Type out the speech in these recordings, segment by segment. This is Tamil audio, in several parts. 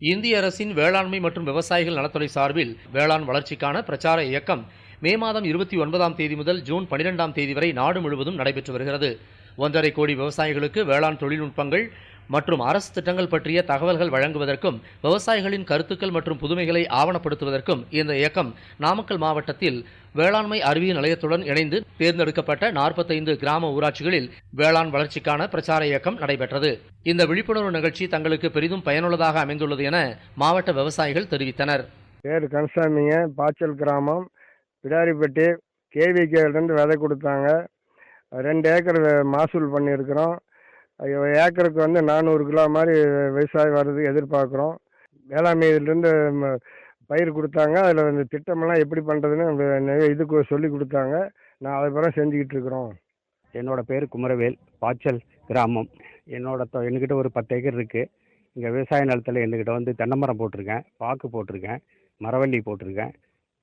இந்திய அரசின் வேளாண்மை மற்றும் விவசாயிகள் நலத்துறை சார்பில் வேளாண் வளர்ச்சிக்கான பிரச்சார இயக்கம் மே மாதம் இருபத்தி ஒன்பதாம் தேதி முதல் ஜூன் பனிரெண்டாம் தேதி வரை நாடு முழுவதும் நடைபெற்று வருகிறது. ஒன்றரை கோடி விவசாயிகளுக்கு வேளாண் தொழில்நுட்பங்கள் மற்றும் அரசு திட்டங்கள் பற்றிய தகவல்கள் வழங்குவதற்கும் விவசாயிகளின் கருத்துக்கள் மற்றும் புதுமைகளை ஆவணப்படுத்துவதற்கும் இந்த இயக்கம் நாமக்கல் மாவட்டத்தில் வேளாண்மை அறிவியல் நிலையத்துடன் இணைந்து தேர்ந்தெடுக்கப்பட்ட நாற்பத்தைந்து கிராம ஊராட்சிகளில் வேளாண் வளர்ச்சிக்கான பிரச்சார இயக்கம் நடைபெற்றது. இந்த விழிப்புணர்வு நிகழ்ச்சி தங்களுக்கு பெரிதும் பயனுள்ளதாக அமைந்துள்ளது என மாவட்ட விவசாயிகள் தெரிவித்தனர். பேர் கன்சாமிங்க பாச்சல் கிராமம் பிடாரிப்பட்டி கேவிகேலேருந்து விதை கொடுத்தாங்க. ரெண்டு ஏக்கர் மாசூல் பண்ணியிருக்கிறோம். ஏக்கருக்கு வந்து நானூறு கிலோ மாதிரி விவசாயம் வர்றது எதிர்பார்க்குறோம். வேளாண்மை இதுலேருந்து பயிர் கொடுத்தாங்க. அதில் இந்த திட்டமெல்லாம் எப்படி பண்ணுறதுன்னு இதுக்கு சொல்லி கொடுத்தாங்க. நான் அதை பிறகு செஞ்சுக்கிட்டு இருக்கிறோம். என்னோட பேர் குமரவேல் பாச்சல் கிராமம். என்னோட என்கிட்ட ஒரு பத்து ஏக்கர் இருக்குது இங்கே விவசாய நிலத்தில் என்கிட்ட வந்து தென்னை மரம் போட்டிருக்கேன் பாக்கு போட்டிருக்கேன் மரவள்ளி போட்டிருக்கேன்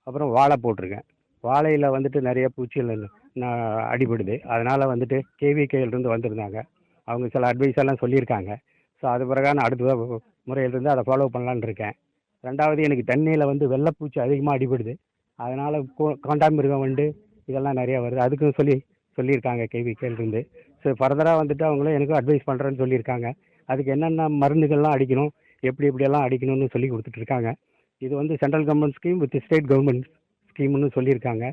அப்புறம் வாழை போட்டிருக்கேன். வாழையில் வந்துட்டு நிறைய பூச்சிகள் நான் அடிபடுது. அதனால் வந்துட்டு கேவிகேலேருந்து வந்திருந்தாங்க. அவங்க சில அட்வைஸ் எல்லாம் சொல்லியிருக்காங்க. ஸோ அது பிறகான அடுத்த முறையிலிருந்து அதை ஃபாலோ பண்ணலான்னு இருக்கேன். ரெண்டாவது எனக்கு தென்னையில் வந்து வெள்ளைப்பூச்சி அதிகமாக அடிபடுது. அதனால் காண்டாமிருகம் வண்டு இதெல்லாம் நிறையா வருது. அதுக்கும் சொல்லி சொல்லியிருக்காங்க கேவிகேலேருந்து ஸோ ஃபர்தராக வந்துட்டு அவங்களும் எனக்கும் அட்வைஸ் பண்ணுறேன்னு சொல்லியிருக்காங்க. அதுக்கு என்னென்ன மருந்துகள்லாம் அடிக்கணும் எப்படி எப்படியெல்லாம் அடிக்கணும்னு சொல்லி கொடுத்துட்ருக்காங்க இது வந்து central government scheme with state government ஸ்கீம்னு சொல்லியிருக்காங்க.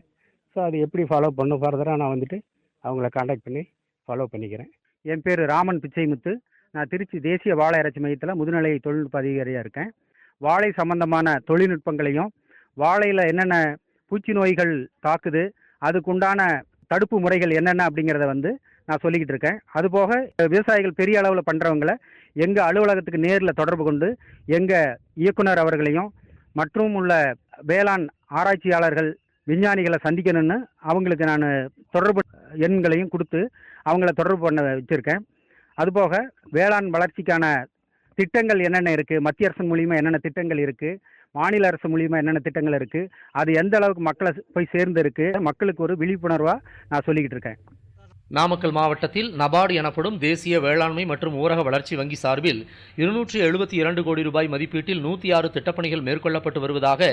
ஸோ அது எப்படி ஃபாலோ பண்ணும் ஃபர்தராக நான் வந்துட்டு அவங்கள காண்டாக்ட் பண்ணி ஃபாலோ பண்ணிக்கிறேன். என் பேர் ராமன் பிச்சைமுத்து. நான் திருச்சி தேசிய வாழை இறைச்சி மையத்தில் முதுநிலை தொழில்நுட்ப அதிகாரியாக இருக்கேன். வாழை சம்பந்தமான தொழில்நுட்பங்களையும் வாழையில் என்னென்ன பூச்சி நோய்கள் தாக்குது அதுக்குண்டான தடுப்பு முறைகள் என்னென்ன அப்படிங்கிறத வந்து நான் சொல்லிக்கிட்டு இருக்கேன். அதுபோக விவசாயிகள் பெரிய அளவில் பண்ணுறவங்களை எங்கள் அலுவலகத்துக்கு நேரில் தொடர்பு கொண்டு எங்கள் இயக்குனர் அவர்களையும் மற்றும் உள்ள வேளாண் ஆராய்ச்சியாளர்கள் விஞ்ஞானிகளை சந்திக்கணும்னு அவங்களுக்கு நான் தொடர்பு எண்களையும் கொடுத்து அவங்கள தொடர்பு பண்ண வச்சுருக்கேன். அதுபோக வேளாண் வளர்ச்சிக்கான திட்டங்கள் என்னென்ன இருக்குது மத்திய அரசு மூலியமாக என்னென்ன திட்டங்கள் இருக்குது மாநில அரசு மூலியமாக என்னென்ன திட்டங்கள் இருக்குது அது எந்த அளவுக்கு மக்களை போய் சேர்ந்துருக்கு மக்களுக்கு ஒரு விழிப்புணர்வாக நான் சொல்லிக்கிட்டு இருக்கேன். நாமக்கல் மாவட்டத்தில் நபார்டு எனப்படும் தேசிய வேளாண்மை மற்றும் ஊரக வளர்ச்சி வங்கி சார்பில் இருநூற்றி எழுபத்தி இரண்டு கோடி ரூபாய் மதிப்பீட்டில் நூற்றி ஆறு திட்டப்பணிகள் மேற்கொள்ளப்பட்டு வருவதாக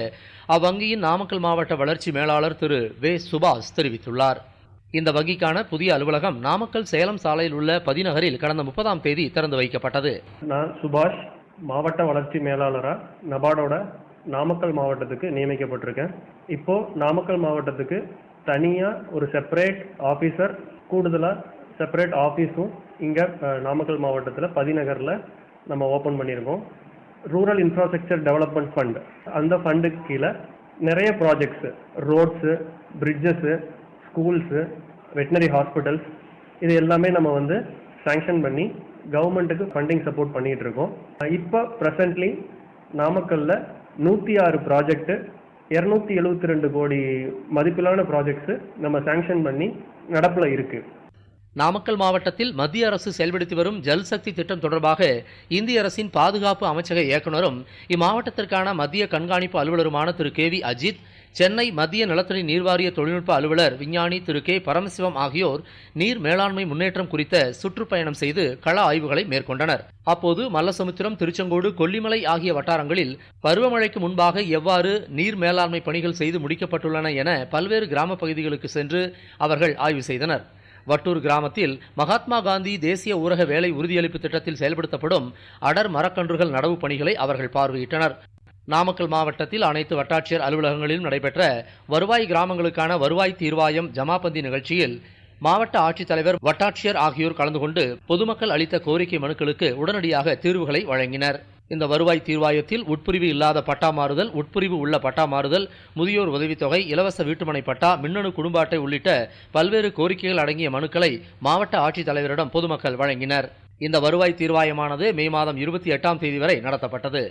அவ்வங்கியின் நாமக்கல் மாவட்ட வளர்ச்சி மேலாளர் திரு வே சுபாஷ் தெரிவித்துள்ளார். இந்த வங்கிக்கான புதிய அலுவலகம் நாமக்கல் சேலம் சாலையில் உள்ள பதிநகரில் கடந்த முப்பதாம் தேதி திறந்து வைக்கப்பட்டது. நான் சுபாஷ் மாவட்ட வளர்ச்சி மேலாளராக நபார்டோட நாமக்கல் மாவட்டத்துக்கு நியமிக்கப்பட்டிருக்கேன். இப்போ நாமக்கல் மாவட்டத்துக்கு தனியாக ஒரு செப்பரேட் ஆஃபீஸர் கூடுதலாக செப்பரேட் ஆஃபீஸும் இங்கே நாமக்கல் மாவட்டத்தில் பதிநகரில் நம்ம ஓப்பன் பண்ணியிருக்கோம். ரூரல் இன்ஃப்ராஸ்ட்ரக்சர் டெவலப்மெண்ட் ஃபண்ட் அந்த ஃபண்டுக்கு கீழே நிறைய projects roads bridges schools veterinary hospitals இது எல்லாமே நம்ம வந்து சேங்ஷன் பண்ணி கவர்மெண்ட்டுக்கு ஃபண்டிங் சப்போர்ட் பண்ணிட்டு இருக்கோம். இப்போ ப்ரெசன்ட்லி நாமக்கல்ல நூற்றி ஆறு ப்ராஜெக்ட்டு இரநூத்தி எழுபத்தி ரெண்டு கோடி மதிப்பிலான ப்ராஜெக்ட்ஸு நம்ம சேங்ஷன் பண்ணி நடப்பில் இருக்குது நாமக்கல் மாவட்டத்தில் மத்திய அரசு செயல்படுத்தி வரும் ஜல்சக்தி திட்டம் தொடர்பாக இந்திய அரசின் பாதுகாப்பு அமைச்சக இயக்குனரும் இம்மாவட்டத்திற்கான மத்திய கண்காணிப்பு அலுவலருமான திரு கே வி அஜித் சென்னை மத்திய நிலத்தடி நீர்வாரிய தொழில்நுட்ப அலுவலர் விஞ்ஞானி திரு கே. பரமசிவம் ஆகியோர் நீர் மேலாண்மை முன்னேற்றம் குறித்த சுற்றுப்பயணம் செய்து கள ஆய்வுகளை மேற்கொண்டனர். அப்போது மல்லசமுத்திரம் திருச்செங்கோடு கொல்லிமலை ஆகிய வட்டாரங்களில் பருவமழைக்கு முன்பாக எவ்வாறு நீர் மேலாண்மை பணிகள் செய்து முடிக்கப்பட்டுள்ளன என பல்வேறு கிராம பகுதிகளுக்கு சென்று அவர்கள் ஆய்வு செய்தனர். வட்டூர் கிராமத்தில் மகாத்மா காந்தி தேசிய ஊரக வேலை உறுதியளிப்பு திட்டத்தில் செயல்படுத்தப்படும் அடர் மரக்கன்றுகள் நடவு பணிகளை அவர்கள் பார்வையிட்டனர். நாமக்கல் மாவட்டத்தில் அனைத்து வட்டாட்சியர் அலுவலகங்களிலும் நடைபெற்ற வருவாய் கிராமங்களுக்கான வருவாய் தீர்வாயம் ஜமாபந்தி நிகழ்ச்சியில் மாவட்ட ஆட்சித்தலைவர் வட்டாட்சியர் ஆகியோர் கலந்து கொண்டு பொதுமக்கள் அளித்த கோரிக்கை மனுக்களுக்கு உடனடியாக தீர்வுகளை வழங்கினர். இந்த வருவாய் தீர்வாயத்தில் உட்பிரிவு இல்லாத பட்டா மாறுதல் உட்பிரிவு உள்ள பட்டா மாறுதல் முதியோர் உதவித்தொகை இலவச வீட்டுமனை பட்டா மின்னணு குடும்ப அட்டை உள்ளிட்ட பல்வேறு கோரிக்கைகள் அடங்கிய மனுக்களை மாவட்ட ஆட்சித்தலைவரிடம் பொதுமக்கள் வழங்கினர். இந்த வருவாய் தீர்வாயமானது மே மாதம் இருபத்தி எட்டாம் தேதி வரை நடத்தப்பட்டது.